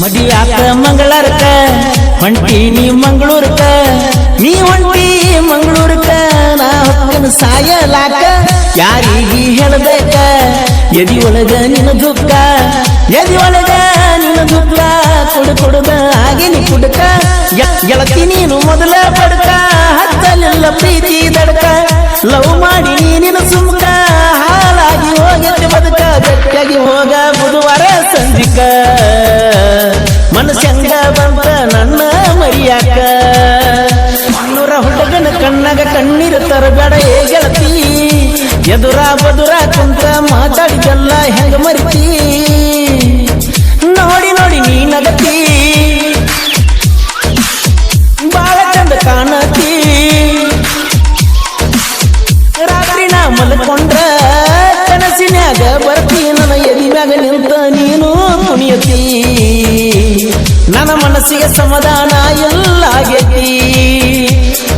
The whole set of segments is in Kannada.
ಮದಿಯಾತ ಮಂಗಳಾರಕ ನೀ ಮಂಗಳೂರ್ಕ ನೀ ಹೊಂಟಿ ಮಂಗಳೂರ್ಕ ನಾ ಸಾಯಲಾಕ, ಯಾರಿಗಿ ಹೇಳಬೇಕ? ಎದಿ ಒಳಗ ನಿನ್ನ ದುಃಖ, ಎದಿ ಒಳಗ ನಿನ್ನ ದುಃಖ, ಕೊಡು ಕೊಡುದ ಆಗಿನಿ ಕುಡಕ. ಎಳತಿ ನೀನು ಮೊದಲ ಬಡಕ. ತರಬೇಡ ಏ ಗೆಳತಿ ಎದುರ ಬದುರ ಕುಂತ ಮಾತಾಡಿದಲ್ಲ ಹೆಂಗ ಮರಿತಿ? ನೋಡಿ ನೋಡಿ ನೀ ನಗತಿ. ಬಾಳ ಚಂದ ಕಾಣತಿ. ರಾತ್ರಿ ನಾ ಮಲ್ಕೊಂಡ್ರ ಕನಸಿನ್ಯಾಗ ಬರ್ತಿ. ನನ್ನ ಎದಿಮ್ಯಾಗ ನಿಂತ ನೀನು ಕುಣಿಯತಿ. ನನ್ನ ಮನಸ್ಸಿಗೆ ಸಮಾಧಾನ ಎಲ್ಲ ಆಗೈತಿ.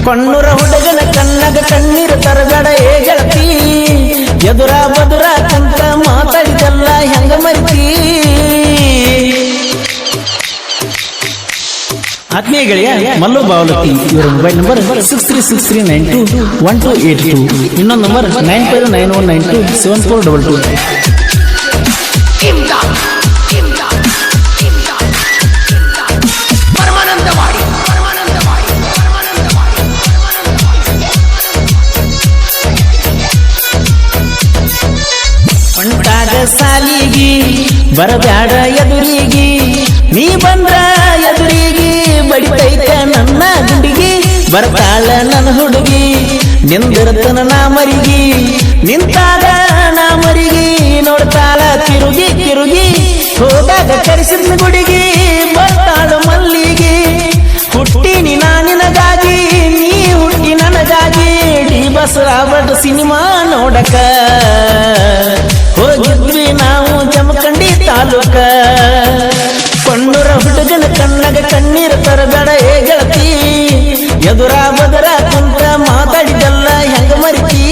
ಕಣ್ಣುರ ಆತ್ಮೀಯ ಗೆಳೆಯ, ಮಲ್ಲು ಬಾವಲಕ್ಕಿ ಇವರ mobile number six three six three nine two one two eight two ಇನ್ನೊಂದು number nine five nine one nine two seven four double two ಸಾಲಿಗಿ, ಬರಬ್ಯಾಡ ಎದುರಿಗಿ. ನೀ ಬಂದ್ರ ಬರ್ತಾಳ ನನ್ನ ಹುಡುಗಿ ನಿಂದಿರ್ತನ ನಾ ಮರಿಗಿ, ನಿಂತಾಗ ನಾ ಮರಿಗಿ, ನೋಡ್ತಾಳ ತಿರುಗಿ ತಿರುಗಿ, ಹೋದಾಗ ಕರೆಸಿದ ಗುಡಿಗಿ, ಬರ್ತಾಳು ಮಲ್ಲಿಗೆ. ಹುಟ್ಟಿನಿ ನಾ ನಿನಗಾಗಿ, ನೀ ಹುಟ್ಟಿ ನನಗಾಗಿ, ಡಿ ಬಸರಾಬಡ್ ಸಿನಿಮಾ ನೋಡಕ. ಹೋಗಿದ್ವಿ ನಾವು ಜಮಖಂಡಿ ತಾಲೂಕ. ಕಣ್ಣೂರ ಹುಡುಗನ ಕಣ್ಣಗ ಕಣ್ಣೀರು ತರಬೇಡ ಗೆಳತಿ ಎದುರ ಬದರ ಕುಂತ ಮಾತಾಡಿದಲ್ಲ ಹೆಂಗ ಮರಿತಿ?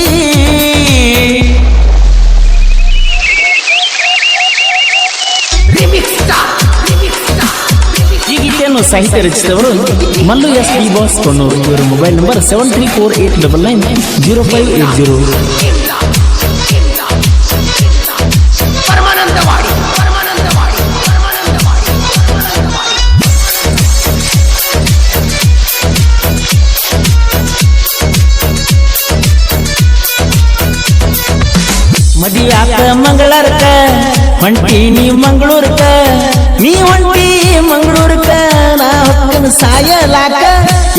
ಗೀತೆಯನ್ನು ಸಾಹಿತ್ಯ ರಚಿಸಿದವರು Mallu S B boss Konnur ಇವರ mobile number seven three four eight double nine zero five eight zero ಮಂಗಳಾರಕ ಹೊಂಟಿ ನೀ ಮಂಗಳೂರ್ಕ ನೀ ಹೊಂಟಿ ಮಂಗಳೂರ್ಕ ನಾ ಹೊಕ್ಕನ ಸಾಯಲಾಕ,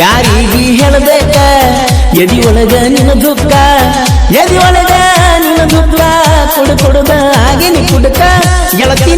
ಯಾರಿಗಿ ಹೇಳಬೇಕ ಎದಿ ಒಳಗ ನಿನ್ನ ದುಃಖ ಎದಿ ಒಳಗ ನಿನ್ನ ದುಃಖ, ಕೊಡು ಕೊಡುದ ಆಗಿನಿ ಕುಡಕ, ಗೆಳತಿ